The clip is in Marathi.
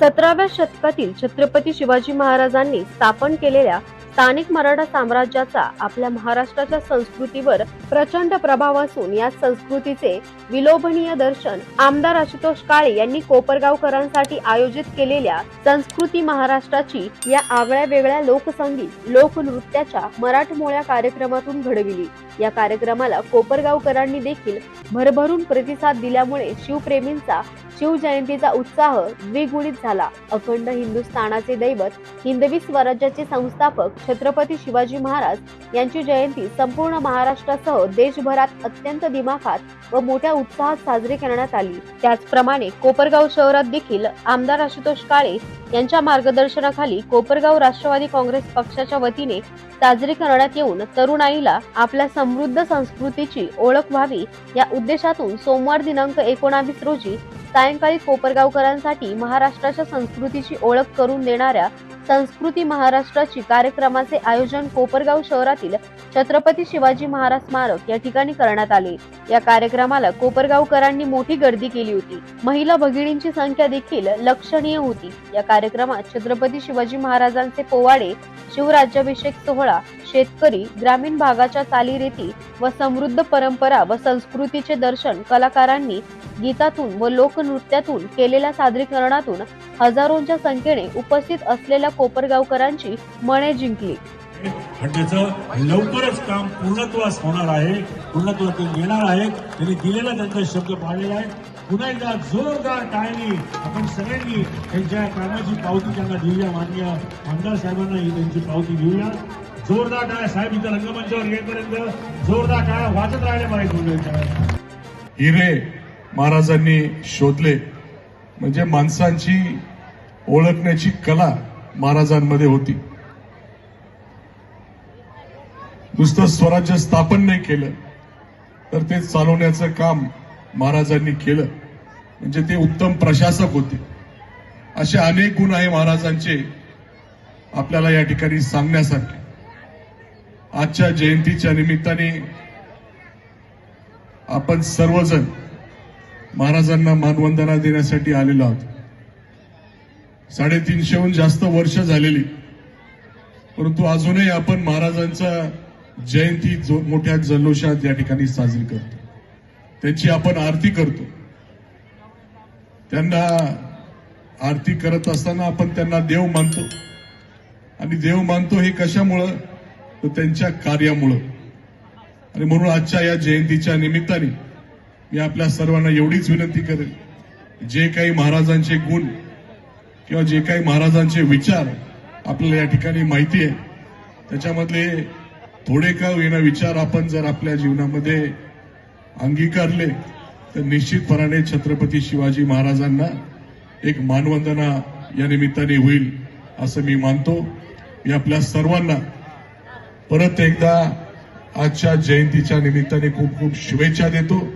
सतराव्या शतकातील छत्रपती शिवाजी महाराजांनी स्थापन केलेल्या स्थानिक मराठा साम्राज्याचा आपल्या महाराष्ट्राच्या संस्कृतीवर प्रचंड प्रभाव असून या संस्कृतीचे विलोभनीय दर्शन आमदार आशुतोष काळे यांनी कोपरगावकरांसाठी आयोजित केलेल्या संस्कृती महाराष्ट्राची या आगळ्या वेगळ्या लोकसंगीत लोकनृत्याच्या मराठमोळ्या कार्यक्रमातून घडविली. या कार्यक्रमाला कोपरगावकरांनी देखील भरभरून प्रतिसाद दिल्यामुळे शिवप्रेमींचा शिवजयंतीचा उत्साह द्विगुणित झाला. अखंड हिंदुस्थानाचे दैवत हिंदवी स्वराज्याचे संस्थापक छत्रपती शिवाजी महाराज यांची जयंती संपूर्ण महाराष्ट्रासह देशभरात अत्यंत दिमाखात व मोठ्या उत्साहात साजरी करण्यात आली. त्याचप्रमाणे कोपरगाव शहरात देखील आमदार आशुतोष काळे यांच्या मार्गदर्शनाखाली कोपरगाव राष्ट्रवादी काँग्रेस पक्षाच्या वतीने साजरी करण्यात येऊन तरुणाईला आपल्या समृद्ध संस्कृतीची ओळख व्हावी या उद्देशातून सोमवार दिनांक एकोणावीस रोजी सायंकाळी कोपरगावकरांसाठी महाराष्ट्राच्या संस्कृतीची ओळख करून देणाऱ्या संस्कृती महाराष्ट्राची कार्यक्रमाचे आयोजन कोपरगाव शहरातील छत्रपती शिवाजी महाराज स्मारक या ठिकाणी करण्यात आले. या कार्यक्रमाला कोपरगावकरांनी मोठी गर्दी केली होती. महिला भगिनींची संख्या देखील लक्षणीय होती. या कार्यक्रमात छत्रपती शिवाजी महाराजांचे पोवाडे शिवराज्याभिषेक सोहळा शेतकरी ग्रामीण भागाच्या चालीरीती व समृद्ध परंपरा व संस्कृतीचे दर्शन कलाकारांनी गीतातून व लोकनृत्यातून केलेल्या सादरीकरणातून हजारोंच्या संख्येने उपस्थित असलेल्या कोपरगावकरांची मने जिंकली. आणि त्याचं लवकरच काम पूर्णत्वास होणार आहे. पूर्णत्वात ते येणार आहेत त्यांनी दिलेला त्यांचा शब्द पाळलेला आहे. पुन्हा एकदा जोरदार टाळणी आपण सगळ्यांनी त्यांच्या कामाची पावती त्यांना देऊया. मान्य आमदार साहेबांना ही त्यांची पावती देऊया. जोरदार टाळ्या साहेब इथं रंगमंचावर येईपर्यंत जोरदार टाळ्या वाजत राहिल्या पाहिजे हिरे महाराजांनी शोधले. म्हणजे माणसांची ओळखण्याची कला महाराजांमध्ये होती. नुसतं स्वराज्य स्थापन नाही केलं तर ते चालवण्याचं काम महाराजांनी केलं. म्हणजे ते उत्तम प्रशासक होते. असे अनेक गुण आहे महाराजांचे आपल्याला या ठिकाणी सांगण्यासारखे. आजच्या जयंतीच्या निमित्ताने आपण सर्वजण महाराजांना मानवंदना देण्यासाठी आलेलो आहोत. साडेतीनशेहून जास्त वर्ष झालेली. परंतु अजूनही आपण महाराजांचा जयंती जो मोठ्या जल्लोषात या ठिकाणी साजरी करतो. त्यांची आपण आरती करतो. त्यांना आरती करत असताना आपण त्यांना देव मानतो. आणि देव मानतो हे कशामुळं? तर त्यांच्या कार्यामुळं. आणि म्हणून आजच्या या जयंतीच्या निमित्ताने मी आपल्या सर्वांना एवढीच विनंती करेल जे काही महाराजांचे गुण किंवा जे काही महाराजांचे विचार आपल्याला या ठिकाणी माहिती आहे त्याच्यामधले थोडे का होईना विचार आपण जर आपल्या जीवनामध्ये अंगीकारले तर निश्चितपणाने छत्रपती शिवाजी महाराजांना एक मानवंदना या निमित्ताने होईल असं मी मानतो. मी आपल्या सर्वांना परत एकदा आजच्या जयंतीच्या निमित्ताने खूप खूप शुभेच्छा देतो.